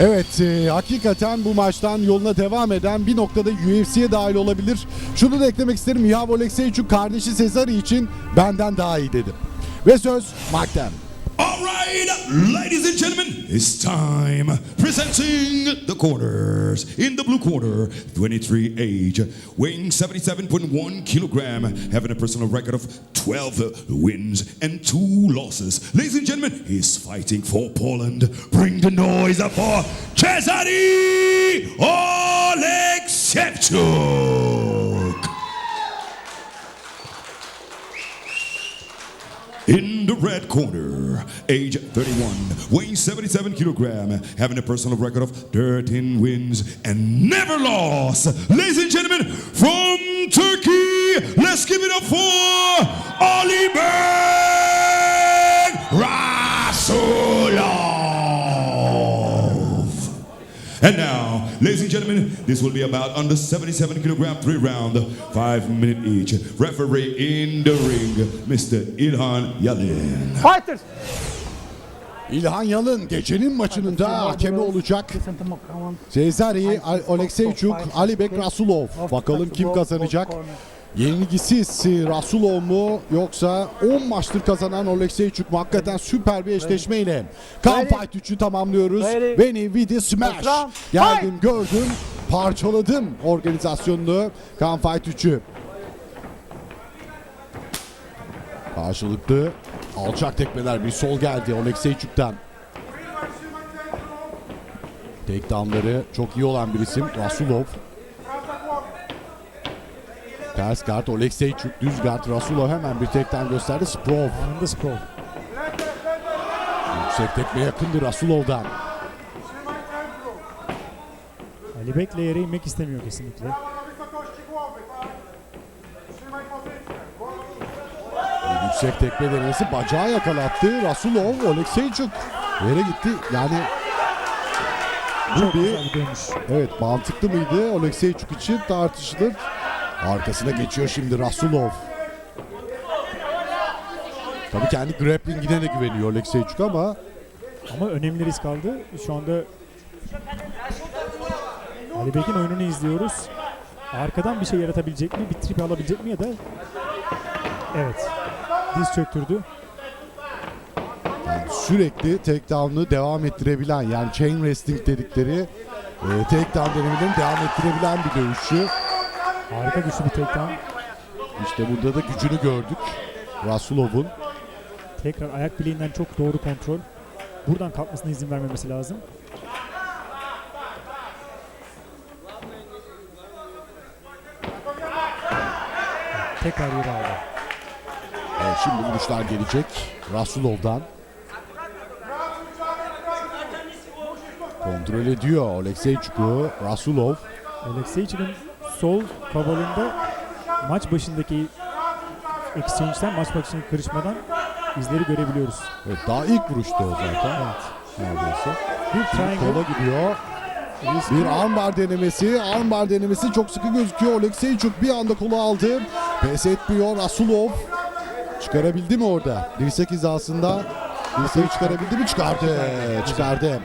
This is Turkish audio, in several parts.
Evet e, hakikaten bu maçtan yoluna devam eden bir noktada UFC'ye dahil olabilir. Şunu da eklemek isterim. Yav Olekseychuk kardeşi Cesari için benden daha iyi dedim. Ve söz Mark'ten. All right, ladies and gentlemen, it's time. Presenting the corners. In the blue corner, 23 age, weighing 77.1 kilogram, having a personal record of 12 wins and 2 losses. Ladies and gentlemen, he's fighting for Poland. Bring the noise up for Cesare Oleksiewczuk. In the red corner, age 31, weighing 77 kilogram, having a personal record of 13 wins and never lost. Ladies and gentlemen, from Turkey, let's give it up for Oliver Rasulov. And now, ladies and gentlemen, this will be about under 77 kilogram, three round, five minute each. Referee in the ring, Mr. Ilhan Yalin. Fighters! İlhan Yalın gecenin maçının da hakemi olacak. Cezari, Olekseychuk, Alibek Rasulov. Bakalım kim kazanacak? Yenilgisiz Rasulov mu yoksa 10 maçtır kazanan Olekseychuk mu? Hakikaten süper bir eşleşmeyle Kan. Fight 3'ü tamamlıyoruz. Beni Vidi Smash. Geldim gördüm parçaladım organizasyonunu Kan Fight 3'ü. Karşılıklı alçak tekmeler bir sol geldi Olekseychuk'tan. Takedownları çok iyi olan bir isim Rasulov. Ters guard Olekseychuk, düz guard Rasulov hemen bir takedown gösterdi. Sprov. Anında scroll. Yüksek tekme yakındı Rasulov'dan. Ali Bek'le yere inmek istemiyor kesinlikle. Yüksek tekme denemesi bacağı yakalattı. Rasulov, Olekseychuk yere gitti. Yani bu Çok bir. Evet mantıklı mıydı Olekseychuk için tartışılır. Arkasına geçiyor şimdi Rasulov. Tabii kendi grappling'ine de güveniyor Olekseychuk ama Ama önemli risk aldı. Şu anda Ali Bek'in oyununu izliyoruz. Arkadan bir şey yaratabilecek mi? Bir trip alabilecek mi ya da Evet. Diz çöktürdü. yani sürekli takedown'ı devam ettirebilen yani chain wrestling dedikleri e, takedown denemelerini devam ettirebilen bir dövüşçü. Harika güçlü bir takedown. İşte burada da gücünü gördük Rasulov'un. Tekrar ayak bileğinden çok doğru kontrol. Buradan kalkmasına izin vermemesi lazım. Tekrar yere aldı. Evet, şimdi vuruşlar gelecek Rasulov'dan. Kontrol ediyor Olekseychuk'u. Rasulov Olekseychuk'un sol kabalında maç başındaki exchange'den maç başındaki kırışmadan izleri görebiliyoruz. Evet, daha ilk vuruştu o zaten. Neredeyse. Bir triangle Kola gidiyor. Bir armbar denemesi. Armbar denemesi çok sıkı gözüküyor. Olekseychuk bir anda kola aldı. Pes etmiyor. Rasulov çıkarabildi mi orada? Dirsek hizasında. Dirseği çıkarabildi mi? Çıkardı. Çıkardı.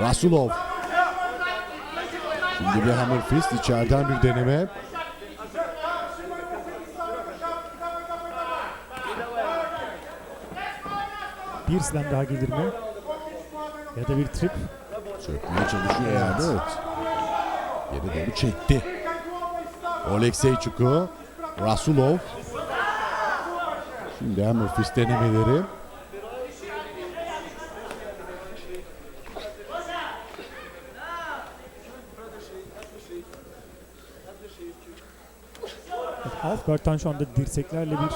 Rasulov. Şimdi bir hammer fist içeriden bir deneme. bir slam daha gelir mi? Ya da bir trip. Çökmeye çalışıyor yani. Evet. Geri doğru çekti. Olekseychuk'u. Rasulov. Şimdi hammer fist denemeleri. Guard'tan şu anda dirseklerle bir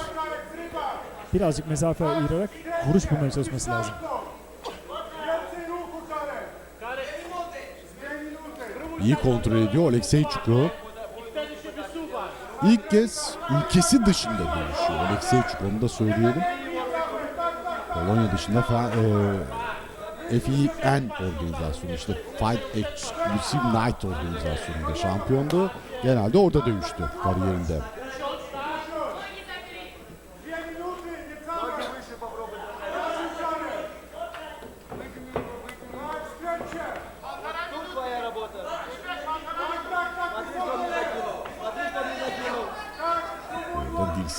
birazcık mesafe ayırarak vuruş bulmaya çalışması lazım. İyi kontrol ediyor Olekseychuk'u. İlk kez ülkesi dışında dövüşüyor Olekseychuk onu da söyleyelim. Polonya dışında fa, e, FIN organizasyonu işte Fight Exclusive Night organizasyonunda şampiyondu. Genelde orada dövüştü kariyerinde.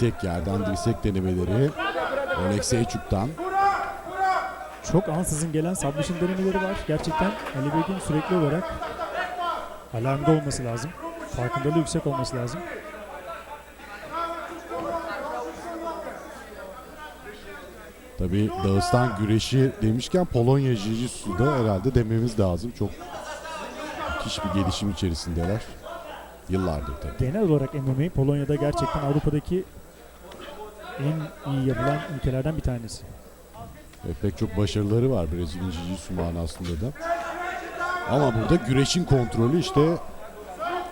Dirsek yerden dirsek denemeleri. Olekseyçuk'tan. Çok ansızın gelen submission denemeleri var. Gerçekten Ali Bek'in sürekli olarak alarmda olması lazım. Farkındalığı yüksek olması lazım. Tabii Dağıstan güreşi demişken Polonya Jiu-Jitsu da herhalde dememiz lazım. Çok müthiş bir gelişim içerisindeler. Yıllardır tabii. Genel olarak MMA Polonya'da gerçekten Avrupa'daki en iyi yapılan ülkelerden bir tanesi. Ve pek çok başarıları var Brezilya Jiu-Jitsu manasında da. Ama burada güreşin kontrolü işte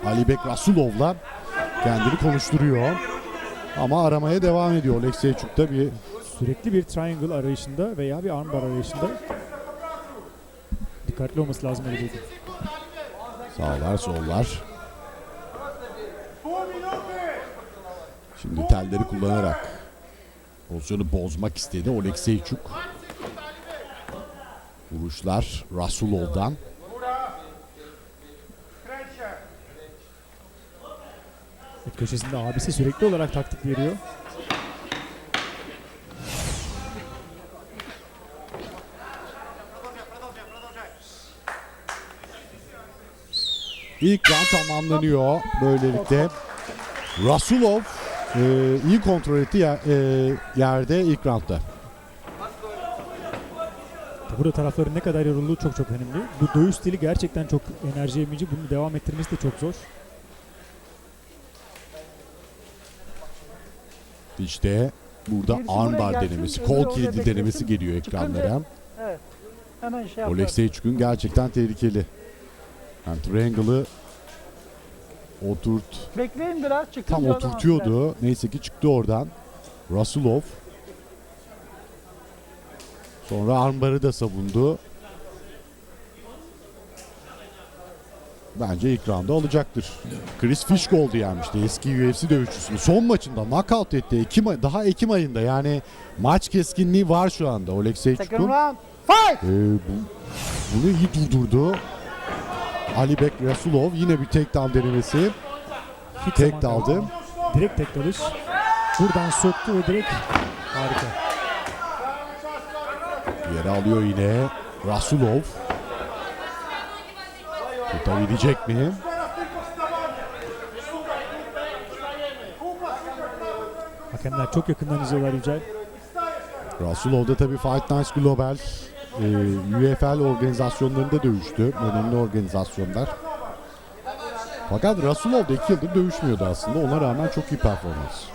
Ali Bek Rasulov'la kendini konuşturuyor. Ama aramaya devam ediyor. Olekseyçuk da bir Sürekli bir triangle arayışında veya bir armbar arayışında dikkatli olması lazım Ali Bek'in. sağlar sollar. Şimdi telleri kullanarak pozisyonu bozmak istedi Olekseyçuk. Vuruşlar Rasulov'dan. Evet, köşesinde abisi sürekli olarak taktik veriyor. İlk round tamamlanıyor böylelikle. Rasulov e, iyi kontrol etti yer- e, yerde ilk roundda. Burada tarafların ne kadar yorulduğu çok çok önemli. Bu dövüş stili gerçekten çok enerji emici. Bunu devam ettirmesi de çok zor. İşte burada buraya armbar denemesi, kol kilidi denemesi geliyor ekranlara. Evet. Hemen şey yapalım. Olekseyçuk'un gerçekten tehlikeli. Yani triangle'ı oturt, Bekleyin biraz çıkınca tam oturtuyordu. Neyse ki çıktı oradan. Rasulov. Sonra armbarı da savundu. Bence ilk round'u alacaktır. Chris Fishgold'u yenmişti eski UFC dövüşçüsünü. Son maçında knockout etti. Ekim, ay- daha Ekim ayında yani maç keskinliği var şu anda round. Fight! Ee, bu, bunu iyi durdurdu. Ali Bek Rasulov yine bir takedown denemesi. Hiç Tek kaybı. Direkt tek dalış. Buradan söktü ve direkt harika. Yere alıyor yine Rasulov. Tutabilecek mi? Hakemler çok yakından izliyorlar Yücel. Rasulov da tabii Fight Nights Global e, UFL organizasyonlarında dövüştü. Önemli organizasyonlar. Fakat Rasulov da iki yıldır dövüşmüyordu aslında. Ona rağmen çok iyi performans.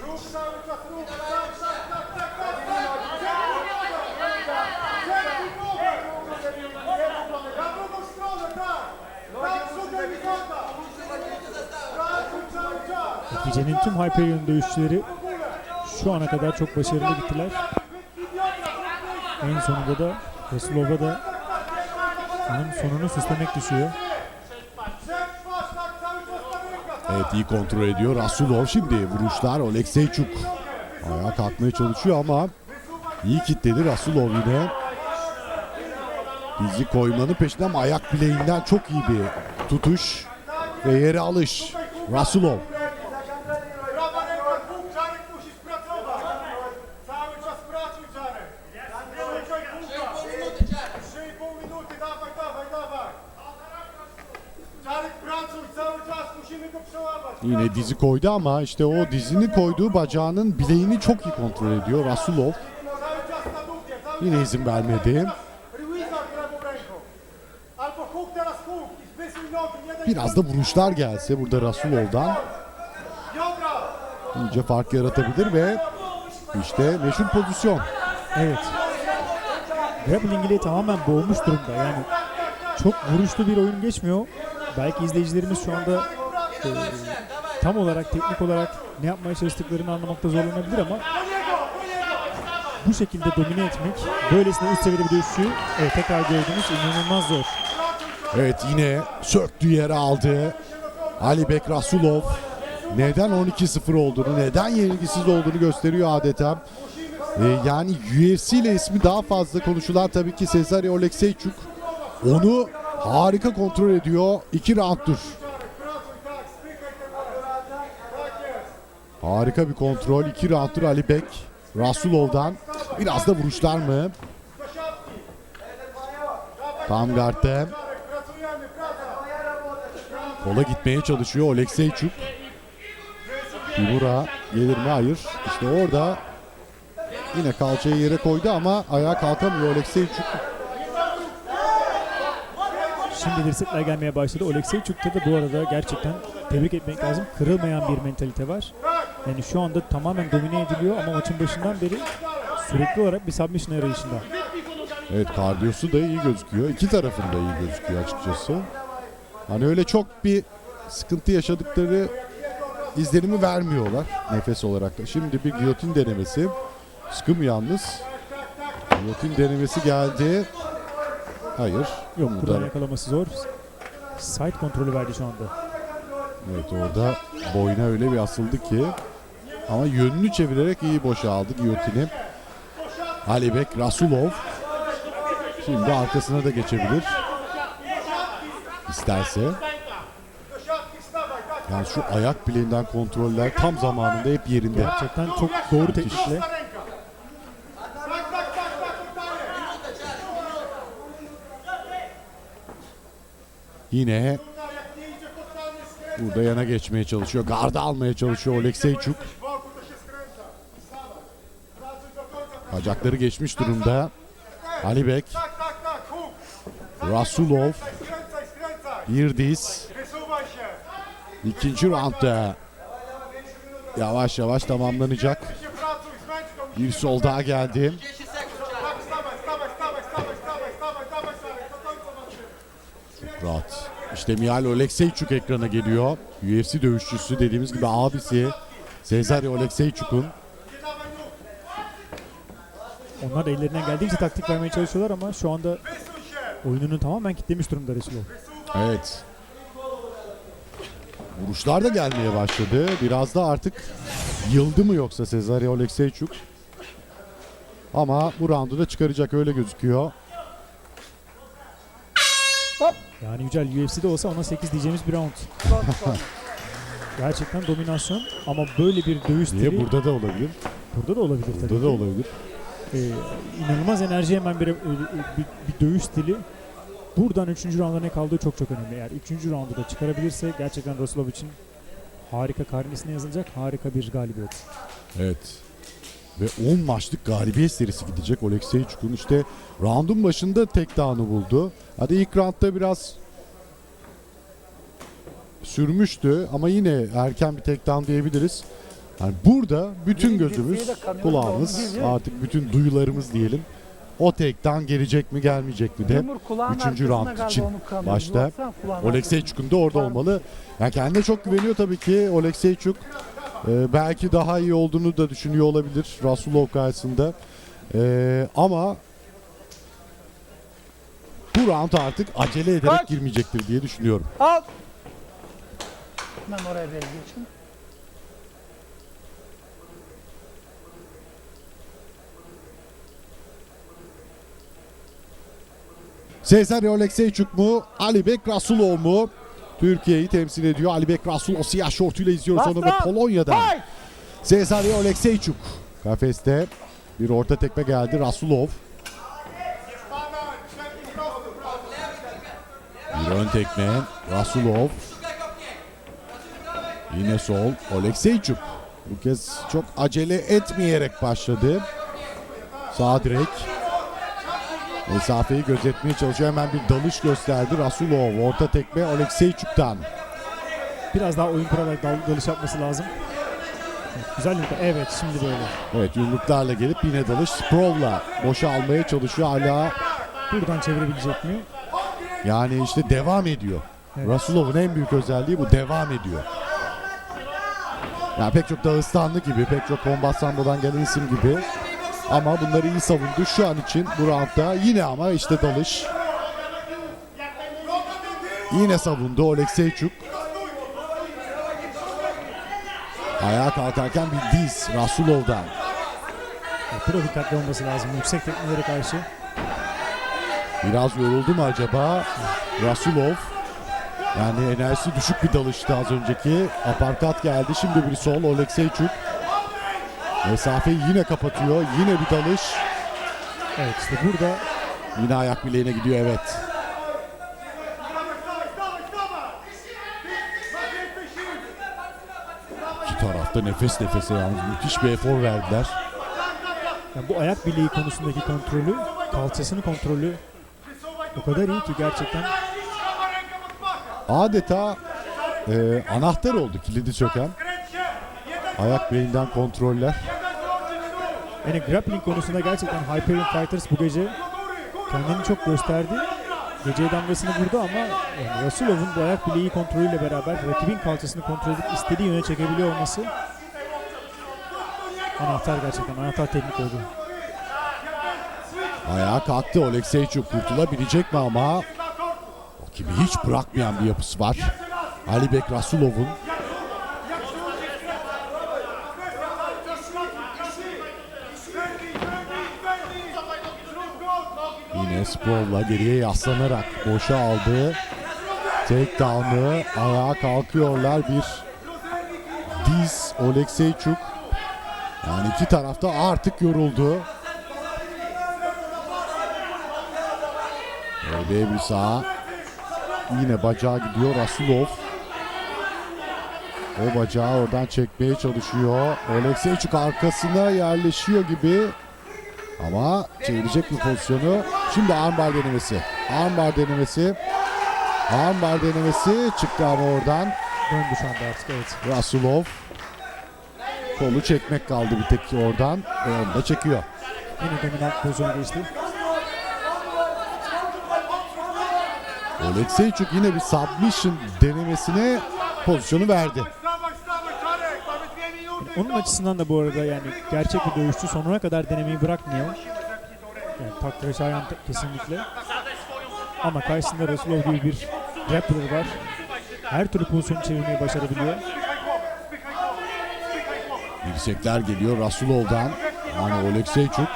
Gecenin tüm Hyperion dövüşçüleri şu ana kadar çok başarılı gittiler. En sonunda da Resulov'a da onun sonunu süslemek düşüyor. Evet iyi kontrol ediyor Rasulov. Şimdi vuruşlar Olekseyçuk. Ayağa kalkmaya çalışıyor ama iyi kitledi Rasulov yine. Dizi koymanın peşinde ama ayak bileğinden çok iyi bir tutuş ve yere alış. Rasulov. Dizi koydu ama işte o dizini koyduğu bacağının bileğini çok iyi kontrol ediyor Rasulov. Yine izin vermedi. Biraz da vuruşlar gelse burada Rasulov'dan iyice fark yaratabilir ve işte meşhur pozisyon. Evet. Grappling ile tamamen boğulmuş durumda. Yani çok vuruşlu bir oyun geçmiyor. Belki izleyicilerimiz şu anda e, tam olarak teknik olarak ne yapmaya çalıştıklarını anlamakta zorlanabilir ama bu şekilde domine etmek, böylesine üst seviyede bir dövüşçüyü evet, tekrar gördüğümüz inanılmaz zor. Evet yine söktü yere aldı. Ali Bek Rasulov neden 12-0 olduğunu, neden yenilgisiz olduğunu gösteriyor adeta. Ee, yani UFC ile ismi daha fazla konuşulan tabii ki Cesare Olekseyçuk. Onu harika kontrol ediyor. İki rounddur. Harika bir kontrol. İki roundtur Ali Bek. Rasulov'dan. Biraz da vuruşlar mı? Tam praca! Kola gitmeye çalışıyor Olekseyçuk. Timur'a gelir mi? Hayır. İşte orada yine kalçayı yere koydu ama ayağa kalkamıyor Olekseyçuk. Şimdi dirsekler gelmeye başladı. Olekseyçuk'ta da bu arada gerçekten tebrik etmek lazım. Kırılmayan bir mentalite var. Yani şu anda tamamen domine ediliyor ama maçın başından beri sürekli olarak bir submission arayışında. Evet kardiyosu da iyi gözüküyor. İki tarafında iyi gözüküyor açıkçası. Hani öyle çok bir sıkıntı yaşadıkları izlenimi vermiyorlar nefes olarak da. Şimdi bir giyotin denemesi. Sıkım yalnız. Giyotin denemesi geldi. Hayır. Yok Bunu buradan da- yakalaması zor. Side kontrolü verdi şu anda. Evet orada boyuna öyle bir asıldı ki ama yönünü çevirerek iyi boşaldı giyotini. Alibek Rasulov şimdi arkasına da geçebilir. İsterse. Yani şu ayak bileğinden kontroller tam zamanında hep yerinde. Gerçekten çok doğru teknikle. Yine burada yana geçmeye çalışıyor. Garda almaya çalışıyor Olekseyçuk. Bacakları geçmiş durumda. Alibek! Rasulov, Skręcaj, skręcaj! bir diz. Wysuwaj się! İkinci roundda yavaş yavaş tamamlanacak. Bir sol daha geldi. Rahat. İşte Mihail Olekseyçuk ekrana geliyor. UFC dövüşçüsü dediğimiz gibi abisi Cezary Olekseyçuk'un! Onlar da ellerinden geldiğince taktik vermeye çalışıyorlar ama şu anda oyununu tamamen kitlemiş durumda Resulov. Evet. Vuruşlar da gelmeye başladı. Biraz da artık yıldı mı yoksa Cezary Olekseyçuk? Ama bu roundu da çıkaracak öyle gözüküyor. Yani Yücel UFC'de olsa ona 8 diyeceğimiz bir round. Gerçekten dominasyon ama böyle bir dövüş Niye stili burada da olabilir? burada da olabilir tabii. Burada da ki. olabilir. Ee, inanılmaz enerji hemen bir, e, bir, bir dövüş stili. Buradan 3. rounda ne kaldığı çok çok önemli. Eğer 3. roundu da çıkarabilirse gerçekten Rasulov için harika karnesine yazılacak harika bir galibiyet. Evet. Ve 10 maçlık galibiyet serisi gidecek Olekseyçuk'un. işte roundun başında tek down'u buldu. Hadi ilk roundda biraz sürmüştü ama yine erken bir tek down diyebiliriz. Yani burada bütün gözümüz, kulağımız, artık bütün duyularımız diyelim. O tek down gelecek mi gelmeyecek mi de. Yumur kulağın üçüncü arkasına round galiba için başta Olekseyçuk'un da orada olmalı. Yani kendine çok güveniyor tabii ki Olekseyçuk. Ee, belki daha iyi olduğunu da düşünüyor olabilir Rasulov karşısında. Ee, ama bu round artık acele ederek girmeyecektir diye düşünüyorum. Al. Ben oraya vereyim geçin. Cezary Olekseyçuk mu? Alibek Rasulov mu? Türkiye'yi temsil ediyor. Alibek Rasulov siyah şortuyla izliyoruz onu ve Bastır. Polonya'dan. Hay! Cezary Olekseyçuk. Kafeste bir orta tekme geldi. Rasulov. Bir ön tekme. Rasulov. Yine sol. Olekseyçuk. Bu kez çok acele etmeyerek başladı. Sağ direk. Mesafeyi gözetmeye çalışıyor. Hemen bir dalış gösterdi. Rasulov. Orta tekme Olekseyçuk'tan. Biraz daha oyun kurarak dal, dalış yapması lazım. Evet, güzel yumruk. Evet şimdi böyle. Evet yumruklarla gelip yine dalış. Sprawl'la boşa almaya çalışıyor. Hala Buradan çevirebilecek mi? yani işte devam ediyor. Evet. Rasulov'un en büyük özelliği bu devam ediyor. Yani pek çok Dağıstanlı gibi, pek çok Kombat Sambo'dan gelen isim gibi. Ama bunları iyi savundu şu an için bu roundda. Yine ama işte dalış. Yine savundu Olekseyçuk. Ayağa kalkarken bir diz Rasulov'dan. Burada dikkatli olması lazım yüksek tekmelere karşı. Biraz yoruldu mu acaba? Rasulov Yani enerjisi düşük bir dalıştı az önceki. Aparkat geldi. Şimdi bir sol Olekseyçuk. Mesafeyi yine kapatıyor. Yine bir dalış. Evet işte burada Yine ayak bileğine gidiyor evet. İki tarafta nefes nefese yalnız müthiş bir efor verdiler. yani bu ayak bileği konusundaki kontrolü, kalçasını kontrolü o kadar iyi ki gerçekten! Adeta e, anahtar oldu kilidi çöken. Ayak bileğinden kontroller. Yani grappling konusunda gerçekten Hyperion Fighters bu gece kendini çok gösterdi. Geceye damgasını vurdu ama yani Rasulov'un bu ayak bileği kontrolüyle beraber rakibin kalçasını kontrol edip istediği yöne çekebiliyor olması anahtar gerçekten anahtar teknik oldu. Ayağa kalktı Olekseyçuk kurtulabilecek mi ama rakibi hiç bırakmayan bir yapısı var. Alibek Rasulov'un yine Sprov'la geriye yaslanarak boşa aldı. Takedown'ı ayağa kalkıyorlar bir diz Olekseyçuk. Yani iki tarafta artık yoruldu. Öyle bir sağ. Yine bacağı gidiyor Rasulov. O bacağı oradan çekmeye çalışıyor. Olekseyçuk arkasına yerleşiyor gibi. Ama çevirecek mi pozisyonu? Şimdi armbar denemesi. Armbar denemesi. Armbar denemesi çıktı ama oradan. Döndü şu anda artık evet. Rasulov. Kolu çekmek kaldı bir tek oradan. Ve onu da çekiyor. Yine dominant pozisyona geçti. Olekseyçuk yine bir submission denemesine pozisyonu verdi. Minuty! Onun açısından da bu arada yani gerçek bir dövüşçü sonuna kadar denemeyi bırakmıyor. Yani takdire şayan te- kesinlikle. Ama karşısında Rasulov gibi bir grappler var. Her türlü pozisyonu çevirmeyi başarabiliyor. Dirsekler geliyor Rasulov'dan. Yani Olekseyçuk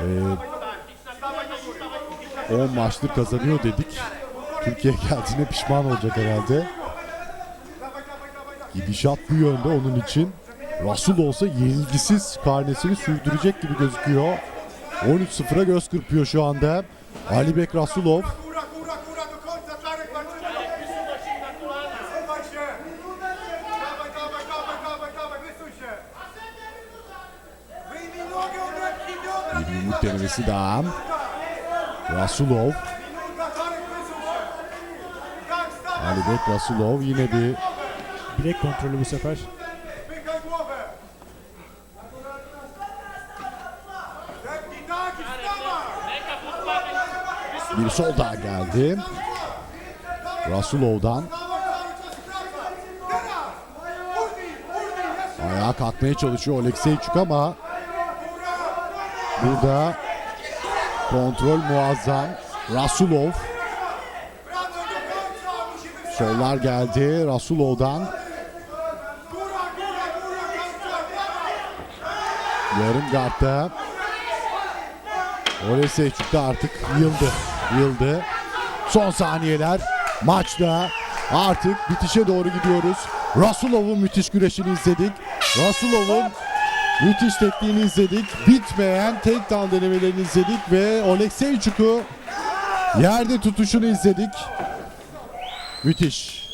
góry! 10 maçtır kazanıyor dedik. Türkiye geldiğine pişman olacak herhalde. Gidişat bu yönde onun için. Rasul olsa yenilgisiz karnesini sürdürecek gibi gözüküyor. 13-0'a göz kırpıyor şu anda. Rasulov. Nogę, odepnij biodra! Bir yumruk denemesi daha. Rasulov. Stawaj! Alibek Rasulov yine bir Bilek kontrolü bu sefer. Bir sol daha geldi. Rasulov'dan ayağa kalkmaya çalışıyor Olekseyçuk ama burada kontrol muazzam. Rasulov sollar geldi Rasulov'dan. Yarım gardta. Olekseyçuk da artık yıldı. Yıldı. Son saniyeler maçta artık bitişe doğru gidiyoruz. Rasulov'un müthiş güreşini izledik. Rasulov'un müthiş tekniğini izledik. Bitmeyen takedown denemelerini izledik ve Olekseyçuk'u yerde tutuşunu izledik. Müthiş.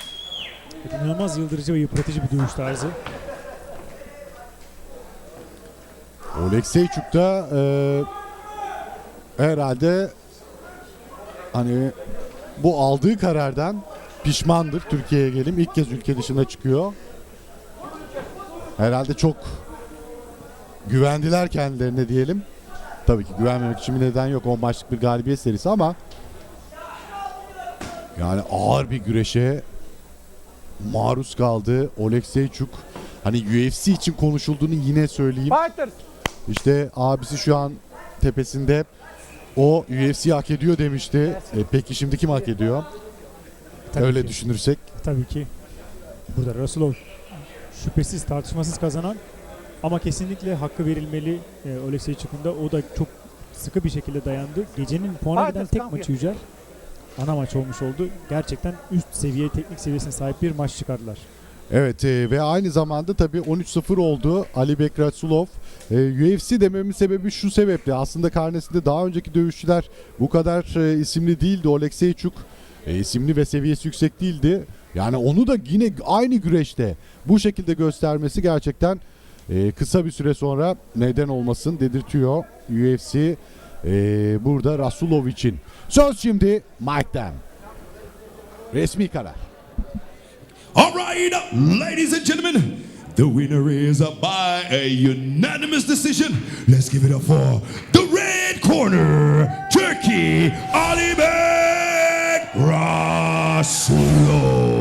İnanılmaz yıldırıcı ve yıpratıcı bir dövüş tarzı. Olekseyçuk da e, herhalde hani bu aldığı karardan pişmandır Türkiye'ye gelim. İlk kez ülke dışına çıkıyor. Herhalde çok güvendiler kendilerine diyelim. Tabii ki güvenmemek için bir neden yok. 10 maçlık bir galibiyet serisi ama yani ağır bir güreşe maruz kaldı Olekseyçuk. Hani UFC için konuşulduğunu yine söyleyeyim. İşte abisi şu an tepesinde o UFC'yi hak ediyor demişti. E, peki şimdi kim hak ediyor? Tabii Öyle ki. düşünürsek. Tabii ki. Burada Rasulov şüphesiz tartışmasız kazanan ama kesinlikle hakkı verilmeli e, Oleksiychuk'un da. O da çok sıkı bir şekilde dayandı. Gecenin puana giden tek maçı Yücel. ana maç olmuş oldu. Gerçekten üst seviye teknik seviyesine sahip bir maç çıkardılar. Evet e, ve aynı zamanda tabii 13-0 oldu Ali Bekrasulov. E, UFC dememin sebebi şu sebeple aslında karnesinde daha önceki dövüşçüler bu kadar e, isimli değildi. Olekseychuk e, isimli ve seviyesi yüksek değildi. Yani onu da yine aynı güreşte bu şekilde göstermesi gerçekten e, kısa bir süre sonra neden olmasın dedirtiyor UFC e, burada Rasulov için. Söz şimdi Mike'den. Resmi karar. All right, ladies and gentlemen, the winner is by a unanimous decision. Let's give it up for the red corner, Turkey, Alibek Rasulov.